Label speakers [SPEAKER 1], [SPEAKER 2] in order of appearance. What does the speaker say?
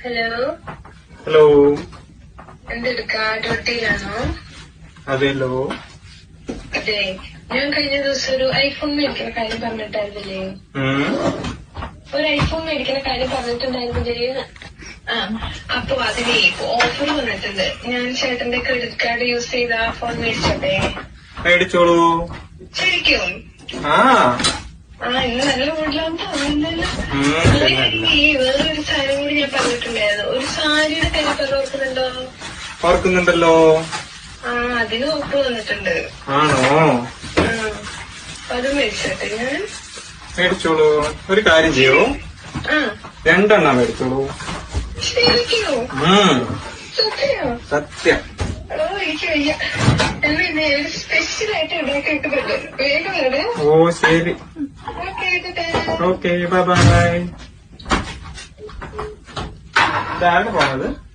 [SPEAKER 1] Hello
[SPEAKER 2] hello
[SPEAKER 1] എന്തെടുക്കാ? ഡ്യൂട്ടിയിലാണോ?
[SPEAKER 2] അതെല്ലോ
[SPEAKER 1] അതെ. ഞാൻ കഴിഞ്ഞ ദിവസം ഒരു ഐഫോൺ മേടിക്കുന്ന കാര്യം പറഞ്ഞിട്ടായിരുന്നില്ലേ? ഒരു ഐഫോൺ മേടിക്കുന്ന കാര്യം പറഞ്ഞിട്ടുണ്ടായിരുന്നില്ലേ ആ അപ്പൊ അതിന് ഓഫർ വന്നിട്ടുണ്ട്. ഞാൻ ചേട്ടന്റെ ക്രെഡിറ്റ് കാർഡ് യൂസ് ചെയ്ത് ആ ഫോൺ മേടിച്ചോട്ടെ?
[SPEAKER 2] മേടിച്ചോളൂ.
[SPEAKER 1] ശരിക്കും?
[SPEAKER 2] ആ.
[SPEAKER 1] ആ ഇന്ന് നല്ല മോഡലാണ് തോന്നുന്നല്ലോ ഓർക്കുന്നുണ്ടോ?
[SPEAKER 2] ഓർക്കുന്നുണ്ടല്ലോ.
[SPEAKER 1] ആ അതിന് ഉപ്പ് വന്നിട്ടുണ്ട്.
[SPEAKER 2] ആണോ?
[SPEAKER 1] അത് മേടിച്ചോട്ടെ ഞാൻ.
[SPEAKER 2] മേടിച്ചോളൂ. ഒരു കാര്യം ചെയ്യൂ. രണ്ടെണ്ണം മേടിച്ചോളൂ.
[SPEAKER 1] സത്യോ? ഓ
[SPEAKER 2] ശരി.
[SPEAKER 1] ഓക്കെ
[SPEAKER 2] ബൈ ഇന്ന് değerli bu arada.